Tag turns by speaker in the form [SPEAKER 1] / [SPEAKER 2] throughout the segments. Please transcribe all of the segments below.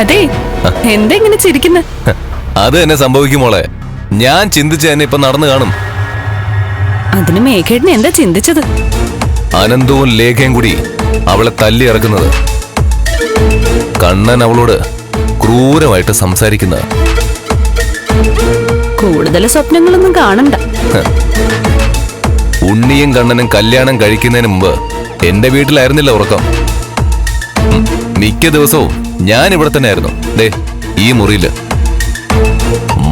[SPEAKER 1] അതെ എന്തെങ്ങനെ ചിരിക്കുന്ന?
[SPEAKER 2] അത് എന്നെ സംഭവിക്കും മോളെ. ഞാൻ ചിന്തിച്ച തന്നെ ഇപ്പൊ നടന്നു കാണും.
[SPEAKER 1] അതിന് മേഘേട്ടന് എന്താ ചിന്തിച്ചത്?
[SPEAKER 2] അനന്തവും ലേഖയും കൂടി അവളെ തല്ലി ഇറക്കുന്നത്. കണ്ണൻ അവളോട് ക്രൂരമായിട്ട് സംസാരിക്കുന്നത്
[SPEAKER 1] കൂടുതൽ സ്വപ്നങ്ങളൊന്നും കാണണ്ട.
[SPEAKER 2] ഉണ്ണിയും കണ്ണനും കല്യാണം കഴിക്കുന്നതിന് മുമ്പ് എന്റെ വീട്ടിലായിരുന്നില്ല ഉറക്കം. മിക്ക ദിവസവും ഞാൻ ഇവിടെ തന്നെ ആയിരുന്നു ദേ ഈ മുറിയിൽ.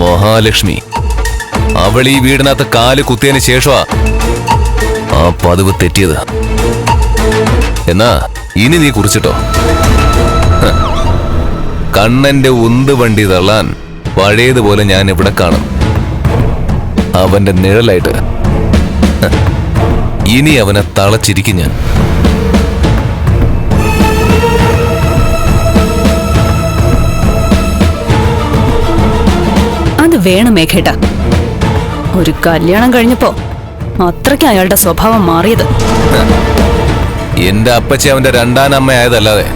[SPEAKER 2] മഹാലക്ഷ്മി അവൾ ഈ വീടിനകത്ത് കാൽ കുത്തിയതിന് ശേഷമാ ആ പതിവ് തെറ്റിയത്. എന്നാ ഇനി നീ കുറിച്ചിട്ടോ? കണ്ണന്റെ ഉന്ത് വണ്ടി തള്ളാൻ പഴയതുപോലെ ഞാൻ ഇവിടെ കാണും. അവന്റെ നിഴലായിട്ട്. ഇനി അവനെ തളച്ചിരിക്കും ഞാൻ.
[SPEAKER 1] അത് വേണം മേഘേട്ട. ഒരു കല്യാണം കഴിഞ്ഞപ്പോ അത്രയ്ക്ക് അയാളുടെ സ്വഭാവം മാറിയത്.
[SPEAKER 2] എന്റെ അപ്പച്ചി അവന്റെ രണ്ടാം അമ്മ ആയതല്ലാതെ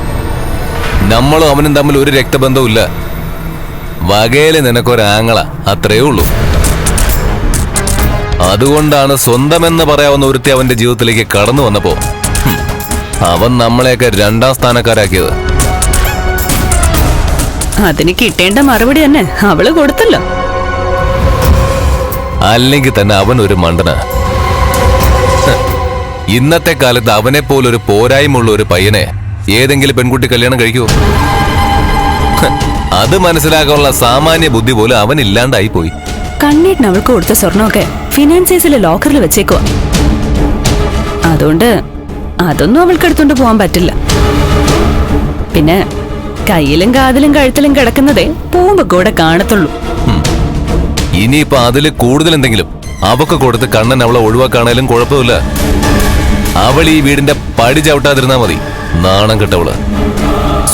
[SPEAKER 2] നമ്മളും അവനും തമ്മിൽ ഒരു രക്തബന്ധവും ഇല്ല വകയിൽ നിനക്കൊരാങ്ങള അത്രയേ ഉള്ളൂ. അതുകൊണ്ടാണ് സ്വന്തമെന്ന് പറയാവുന്ന ഒരുത്തി അവന്റെ ജീവിതത്തിലേക്ക് കടന്നു വന്നപ്പോ അവൻ നമ്മളെയൊക്കെ രണ്ടാം സ്ഥാനക്കാരാക്കിയത്.
[SPEAKER 1] അതിന് കിട്ടേണ്ട മറുപടി തന്നെ അവൾ കൊടുത്തല്ലോ.
[SPEAKER 2] അല്ലെങ്കിൽ തന്നെ അവൻ ഒരു മണ്ടന. ഇന്നത്തെ കാലത്ത് അവനെ പോലൊരു പോരായ്മുള്ള ഒരു പയ്യനെ ഏതെങ്കിലും പെൺകുട്ടി കല്യാണം കഴിക്കുമോ അത് മനസ്സിലാക്കാനുള്ള സാമാന്യ ബുദ്ധി പോലും അവൻ ഇല്ലാണ്ടായി പോയി
[SPEAKER 1] കണ്ണീട്ടിന് അവൾക്ക് കൊടുത്ത സ്വർണമൊക്കെ ഫിനാൻസേഴ്സിലെ ലോക്കറിൽ വെച്ചേക്കുവാ. അതുകൊണ്ട് അതൊന്നും അവൾക്ക് എടുത്തുകൊണ്ട് പോകാൻ പറ്റില്ല. പിന്നെ കയ്യിലും കാതിലും കഴുത്തിലും കിടക്കുന്നതേ പോകുമ്പോ കൂടെ കാണത്തുള്ളൂ.
[SPEAKER 2] ഇനിയിപ്പോ അതിൽ കൂടുതൽ എന്തെങ്കിലും? അവക്ക് കൊടുത്ത് കണ്ണൻ അവളെ ഒഴിവാക്കാണേലും കുഴപ്പമില്ല. അവൾ ഈ വീടിന്റെ പടി ചവിട്ടാതിരുന്നാ മതി. നാണം കെട്ടവൾ.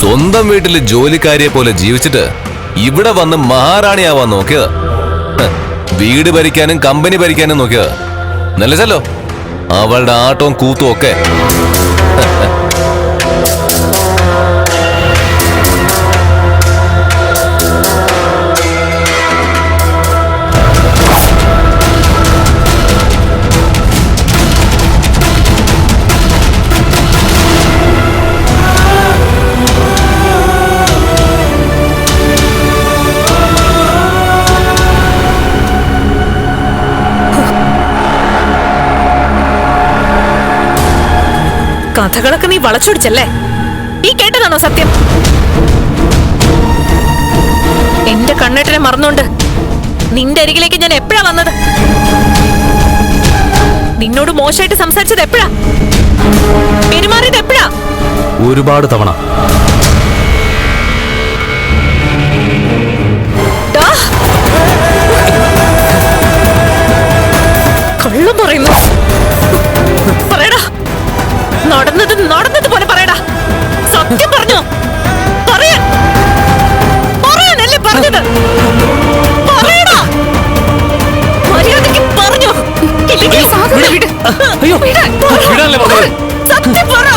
[SPEAKER 2] സ്വന്തം വീട്ടിൽ ജോലിക്കാരിയെ പോലെ ജീവിച്ചിട്ട് ഇവിടെ വന്ന് മഹാറാണിയാവാൻ നോക്കിയതാ. വീട് ഭരിക്കാനും കമ്പനി ഭരിക്കാനും നോക്കിയതാ. നല്ലച്ചല്ലോ അവളുടെ ആട്ടവും കൂത്തും ഒക്കെ.
[SPEAKER 3] വളച്ചൊടിച്ചല്ലേ? ഈ കേട്ടതാണോ സത്യം? എന്റെ കണ്ണേട്ടനെ മറന്നോണ്ട് നിന്റെ അരികിലേക്ക് ഞാൻ എപ്പോഴാ വന്നത്? നിന്നോട് മോശമായിട്ട് സംസാരിച്ചത് എപ്പോഴാ? പെരുമാറിയത് എപ്പോഴാ?
[SPEAKER 4] ഒരുപാട് തവണ.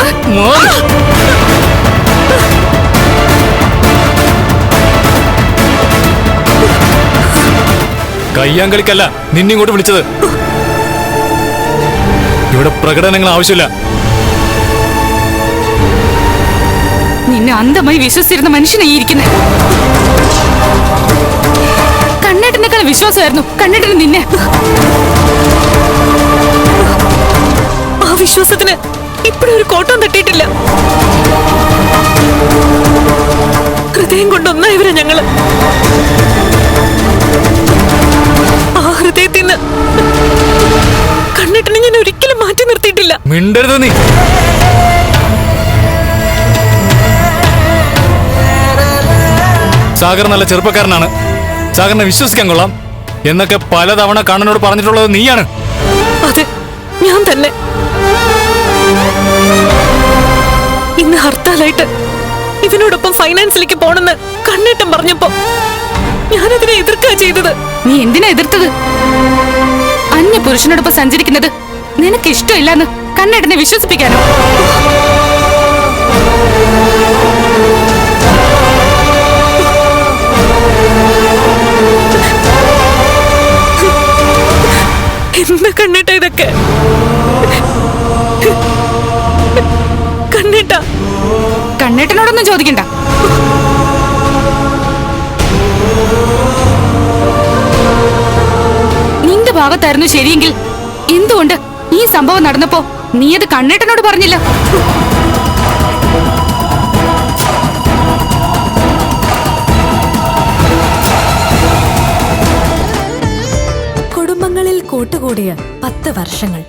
[SPEAKER 3] സത്യം നിന്നെ
[SPEAKER 4] ഇങ്ങോട്ട് കയ്യാങ്കളിക്കല്ല വിളിച്ചത്. ഇവിടെ പ്രകടനങ്ങൾ ആവശ്യമില്ല.
[SPEAKER 5] നിന്നെ അന്ധമായി വിശ്വസിച്ചിരുന്ന മനുഷ്യനെ ഈ ഇരിക്കുന്നത് കണ്ണേട്ടനേക്കാൾ വിശ്വാസമായിരുന്നു കണ്ണേട്ടന് നിന്നെ.
[SPEAKER 3] ആ വിശ്വാസത്തിന് ഇപ്പോഴും ഒരു കോട്ടം തട്ടിയിട്ടില്ല. ഹൃദയം കൊണ്ടൊന്നായവരാ ഞങ്ങൾ. ആ ഹൃദയത്തിൽ നിന്ന് കണ്ണിട്ടിനെ ഞാൻ ഒരിക്കലും മാറ്റി നിർത്തിയിട്ടില്ല.
[SPEAKER 4] മിണ്ടരുത് നീ. സാഗർ നല്ല ചെറുപ്പക്കാരനാണ്. സാഗറിനെ വിശ്വസിക്കാൻ കൊള്ളാം. എന്നൊക്കെ പലതവണ കണ്ണനോട് പറഞ്ഞിട്ടുള്ളത് നീയാണ്.
[SPEAKER 3] അതെ ഞാൻ തന്നെ. ഇന്ന് ഹർത്താലായിട്ട് ഇവനോടൊപ്പം ഫൈനാൻസിലേക്ക് പോണെന്ന് കണ്ണേട്ടം പറഞ്ഞപ്പോ ഞാനതിനെ എതിർക്കാ ചെയ്തത്.
[SPEAKER 5] നീ എന്തിനാ എതിർത്തത്? അന്യ പുരുഷനോടൊപ്പം സഞ്ചരിക്കുന്നത് നിനക്ക് ഇഷ്ടമില്ലെന്ന് കണ്ണേട്ടനെ വിശ്വസിപ്പിക്കാനോ? കണ്ണേട്ടനോടൊന്നും ചോദിക്കണ്ട. നിന്റെ ഭാഗത്തായിരുന്നു ശരിയെങ്കിൽ എന്തുകൊണ്ട് ഈ സംഭവം നടന്നപ്പോ നീ അത് കണ്ണേട്ടനോട് പറഞ്ഞില്ല?
[SPEAKER 6] കുടുംബങ്ങളിൽ കൂട്ടുകൂടിയ പത്ത് വർഷങ്ങൾ.